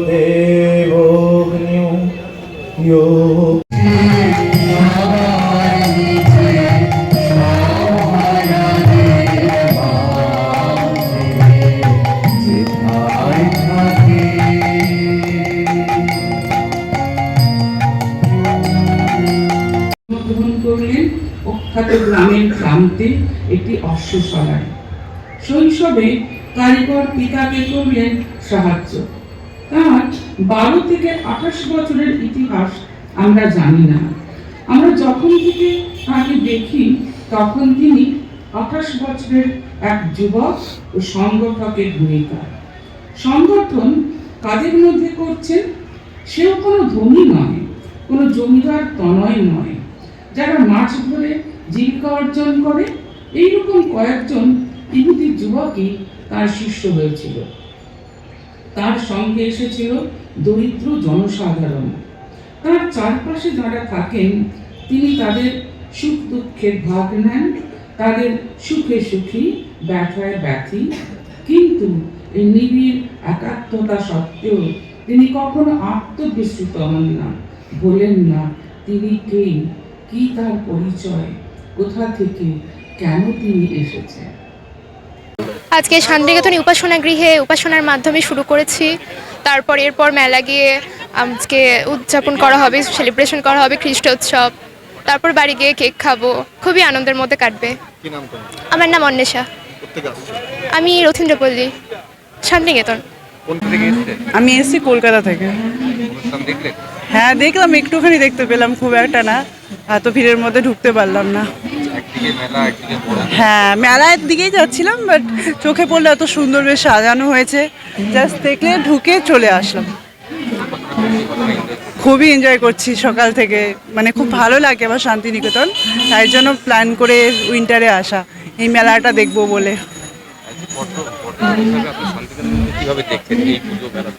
देवोऽग्न्यो গ্রামের গ্রামতে একটি অশ্বশালায় শৈশবে কারিগর পিতাকে করলেন সাহায্য। বারো থেকে আঠাশ বছরের ইতিহাস আমরা জানি না। আমরা যখন থেকে তাকে দেখি, তখন তিনি আঠাশ বছরের এক যুবক ও সংগঠকের ভূমিকা। সংগঠন কাজের মধ্যে করছেন, সেও কোনো ধনী নয়, কোনো জমিদার তনয় নয়। যারা মাছ ধরে জীবিকা অর্জন করে, এইরকম কয়েকজন ইহুদি যুবকই তার শিষ্য হয়েছিল। তার সঙ্গে এসেছিল দরিদ্র জনসাধারণ। তার চারপাশে যারা থাকেন, তিনি তাদের সুখ দুঃখের ভাগ নেন, তাদের সুখে সুখী, ব্যথায় ব্যথী। কিন্তু এই নিবিড় একাত্মতা সত্ত্বেও তিনি কখনো আত্মবিস্মৃত হন না। বলেন না, তিনি কে? কি তার পরিচয়? কোথা থেকে? কেন তিনি এসেছেন? আজকে শান্তিনিকেতন উপাসনা গৃহে উপাসনার মাধ্যমে শুরু করেছি। তারপর এরপর মেলা গিয়ে আজকে উদযাপন করা হবে সেলিব্রেশন করা হবে খ্রিস্ট উৎসব তারপর বাড়ি গিয়ে কেক খাব খুবই আনন্দের মধ্যে কাটবে। কি নাম তোমার? আমার নাম অন্বেষা। আমি রথীন্দ্রপল্লী শান্তিনিকেতন। আমি এসেছি কলকাতা থেকে। হ্যাঁ দেখলাম একটুখানি দেখতে পেলাম খুব একটা না। এত ভিড়ের মধ্যে ঢুকতে পারলাম না। হ্যাঁ মেলার দিকেই যাচ্ছিলাম বাট চোখে পড়লে এত সুন্দর বেশ সাজানো হয়েছে। জাস্ট দেখলে ঢুকে চলে আসলাম। খুবই এনজয় করছি সকাল থেকে। মানে খুব ভালো লাগে আমার শান্তিনিকেতন। তাই জন্য প্ল্যান করে উইন্টারে আসা। এই মেলাটা দেখব বলে। কীভাবে দেখছেন? এই পুজো মেলা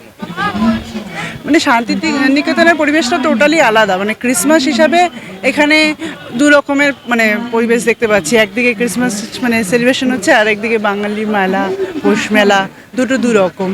মানে শান্তি নিকেতনের পরিবেশটা টোটালি আলাদা। মানে ক্রিসমাস হিসাবে এখানে দু রকমের মানে পরিবেশ দেখতে পাচ্ছি। একদিকে ক্রিসমাস মানে সেলিব্রেশন হচ্ছে আর একদিকে বাঙালি মেলা, পৌষ মেলা, দুটো দু রকম।